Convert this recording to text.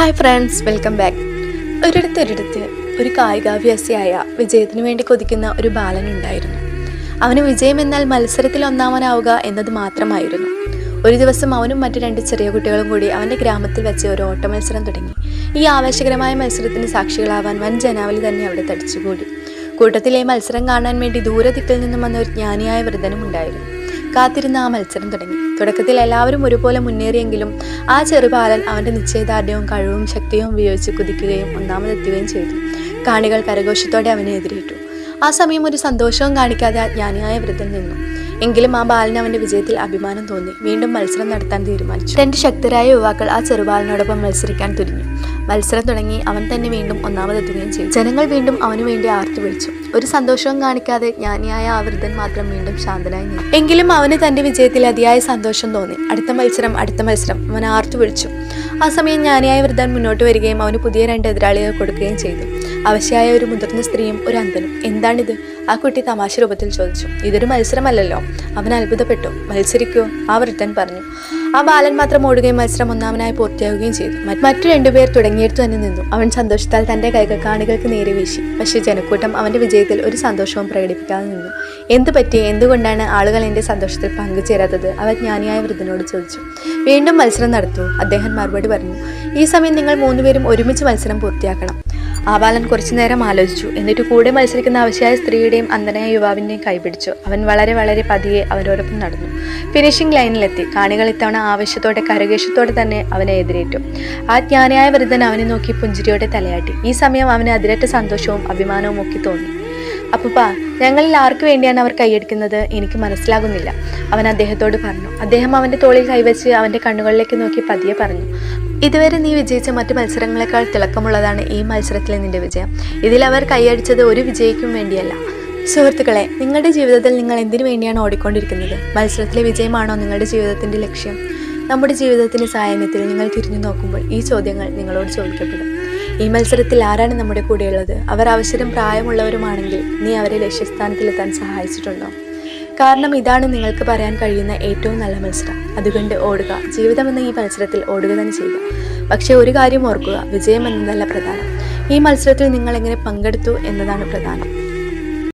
Hi friends welcome back ഒരിടത്ത് ഒരിടത്ത് ഒരു കായികാഭ്യാസിയായ വിജയത്തിന് വേണ്ടി കൊതിക്കുന്ന ഒരു ബാലനുണ്ടായിരുന്നു അവന് വിജയം എന്നാൽ മത്സരത്തിൽ ഒന്നാമനാവുക എന്നത് മാത്രമായിരുന്നു. ഒരു ദിവസം അവനും മറ്റു രണ്ട് ചെറിയ കുട്ടികളും കൂടി അവന്റെ ഗ്രാമത്തിൽ വെച്ച് ഒരു ഓട്ടമത്സരം തുടങ്ങി. ഈ ആവേശകരമായ മത്സരത്തിന് സാക്ഷികളാവാൻ വൻ ജനാവലി തന്നെ അവിടെ തടിച്ചുകൂടി. കൂട്ടത്തിലെ മത്സരം കാണാൻ വേണ്ടി ദൂരദിക്കിൽ നിന്നും വന്ന ഒരു ജ്ഞാനിയായ വൃദ്ധനും ഉണ്ടായിരുന്നു. കാത്തിരുന്ന ആ മത്സരം തുടങ്ങി. തുടക്കത്തിൽ എല്ലാവരും ഒരുപോലെ മുന്നേറിയെങ്കിലും ആ ചെറുബാലൻ അവന്റെ നിശ്ചയദാർഢ്യവും കഴിവും ശക്തിയും ഉപയോഗിച്ച് കുതിക്കുകയും ഒന്നാമതെത്തുകയും ചെയ്തു. കാണികൾ കരഘോഷത്തോടെ അവനെ എതിരേറ്റു. ആ സമയം ഒരു സന്തോഷവും കാണിക്കാതെ അജ്ഞാനിയായ ജ്ഞാനിയായ വൃദ്ധൻ നിന്നു. എങ്കിലും ആ ബാലൻ അവന്റെ വിജയത്തിൽ അഭിമാനം തോന്നി. വീണ്ടും മത്സരം നടത്താൻ തീരുമാനിച്ചു. രണ്ട് ശക്തരായ യുവാക്കൾ ആ ചെറുബാലനോടൊപ്പം മത്സരിക്കാൻ തുനിഞ്ഞു മത്സരം തുടങ്ങി അവൻ തന്നെ വീണ്ടും ഒന്നാമതെത്തുകയും ചെയ്തു. ജനങ്ങൾ വീണ്ടും അവനു വേണ്ടി ആർത്തു വിളിച്ചു. ഒരു സന്തോഷവും കാണിക്കാതെ ജ്ഞാനിയായ ആ വൃദ്ധൻ മാത്രം വീണ്ടും ശാന്തനായി നിന്നു. എങ്കിലും അവന് തന്റെ വിജയത്തിൽ അതിയായ സന്തോഷം തോന്നി. അടുത്ത മത്സരം അടുത്ത മത്സരം അവൻ ആർത്തു വിളിച്ചു. ആ സമയം ജ്ഞാനിയായ വൃദ്ധൻ മുന്നോട്ട് വരികയും അവന് പുതിയ രണ്ട് എതിരാളികൾ കൊടുക്കുകയും ചെയ്തു. അവശയായ ഒരു മുതിർന്ന സ്ത്രീയും ഒരു അന്തനും എന്താണിത്? ആ കുട്ടി തമാശ രൂപത്തിൽ ചോദിച്ചു. ഇതൊരു മത്സരമല്ലല്ലോ. അവൻ അത്ഭുതപ്പെട്ടു. മത്സരിക്കൂ ആ വൃദ്ധൻ പറഞ്ഞു. ആ ബാലൻ മാത്രം ഓടുകയും മത്സരം ഒന്നാമനായി പൂർത്തിയാവുകയും ചെയ്തു. മറ്റു രണ്ടുപേർ തുടങ്ങിയെടുത്തു തന്നെ നിന്നു. അവൻ സന്തോഷത്താൽ തന്റെ കൈകൾ കാണികൾക്ക് നേരെ വീശി. പക്ഷേ ജനക്കൂട്ടം അവന്റെ വിജയത്തിൽ ഒരു സന്തോഷവും പ്രകടിപ്പിക്കാതെ നിന്നു. എന്ത് പറ്റി? എന്തുകൊണ്ടാണ് ആളുകൾ എന്റെ സന്തോഷത്തിൽ പങ്കുചേരാത്തത്? അവർ ജ്ഞാനിയായ വൃദ്ധനോട് ചോദിച്ചു. വീണ്ടും മത്സരം നടത്തു അദ്ദേഹം മറുപടി പറഞ്ഞു. ഈ സമയം നിങ്ങൾ മൂന്നുപേരും ഒരുമിച്ച് മത്സരം പൂർത്തിയാക്കണം. ആ ബാലൻ കുറച്ചു നേരം ആലോചിച്ചു. എന്നിട്ട് കൂടെ മത്സരിക്കുന്ന ആവശ്യമായ സ്ത്രീയുടെയും അന്ധനായ യുവാവിന്റെയും കൈപിടിച്ചു അവൻ വളരെ വളരെ പതിയെ അവരോടൊപ്പം നടന്നു. ഫിനിഷിംഗ് ലൈനിലെത്തി കാണികൾ ഇത്തവണ ആവശ്യത്തോടെ കരകേശത്തോടെ തന്നെ അവനെ എതിരേറ്റു. ആ ജ്ഞാനിയായ വൃദ്ധൻ അവനെ നോക്കി പുഞ്ചിരിയോടെ തലയാട്ടി. ഈ സമയം അവന് അതിരറ്റ സന്തോഷവും അഭിമാനവും ഒക്കെ തോന്നി. അപ്പുപ്പാ ഞങ്ങളിൽ ആർക്ക് വേണ്ടിയാണ് അവർ കൈയെടുക്കുന്നത്? എനിക്ക് മനസ്സിലാകുന്നില്ല അവൻ അദ്ദേഹത്തോട് പറഞ്ഞു. അദ്ദേഹം അവന്റെ തോളിൽ കൈവച്ച് അവന്റെ കണ്ണുകളിലേക്ക് നോക്കി പതിയെ പറഞ്ഞു. ഇതുവരെ നീ വിജയിച്ച മറ്റു മത്സരങ്ങളെക്കാൾ തിളക്കമുള്ളതാണ് ഈ മത്സരത്തിലെ നിന്റെ വിജയം. ഇതിൽ അവർ കൈയടിച്ചത് ഒരു വിജയിക്കും വേണ്ടിയല്ല. സുഹൃത്തുക്കളെ നിങ്ങളുടെ ജീവിതത്തിൽ നിങ്ങൾ എന്തിനു വേണ്ടിയാണ് ഓടിക്കൊണ്ടിരിക്കുന്നത്? മത്സരത്തിലെ വിജയമാണോ നിങ്ങളുടെ ജീവിതത്തിന്റെ ലക്ഷ്യം? നമ്മുടെ ജീവിതത്തിന്റെ സായാഹ്യത്തിൽ നിങ്ങൾ തിരിഞ്ഞു നോക്കുമ്പോൾ ഈ ചോദ്യങ്ങൾ നിങ്ങളോട് ചോദിക്കപ്പെടും. ഈ മത്സരത്തിൽ ആരാണ് നമ്മുടെ കൂടെയുള്ളത്? അവർ അവസരം പ്രായമുള്ളവരുമാണെങ്കിൽ നീ അവരെ ലക്ഷ്യസ്ഥാനത്തിലെത്താൻ സഹായിച്ചിട്ടുണ്ടോ? കാരണം ഇതാണ് നിങ്ങൾക്ക് പറയാൻ കഴിയുന്ന ഏറ്റവും നല്ല മത്സരം. അതുകൊണ്ട് ഓടുക. ജീവിതം എന്ന ഈ മത്സരത്തിൽ ഓടുക തന്നെ ചെയ്യുക. പക്ഷേ ഒരു കാര്യം ഓർക്കുക. വിജയം എന്നതല്ല പ്രധാനം. ഈ മത്സരത്തിൽ നിങ്ങൾ എങ്ങനെ പങ്കെടുത്തു എന്നതാണ് പ്രധാനം.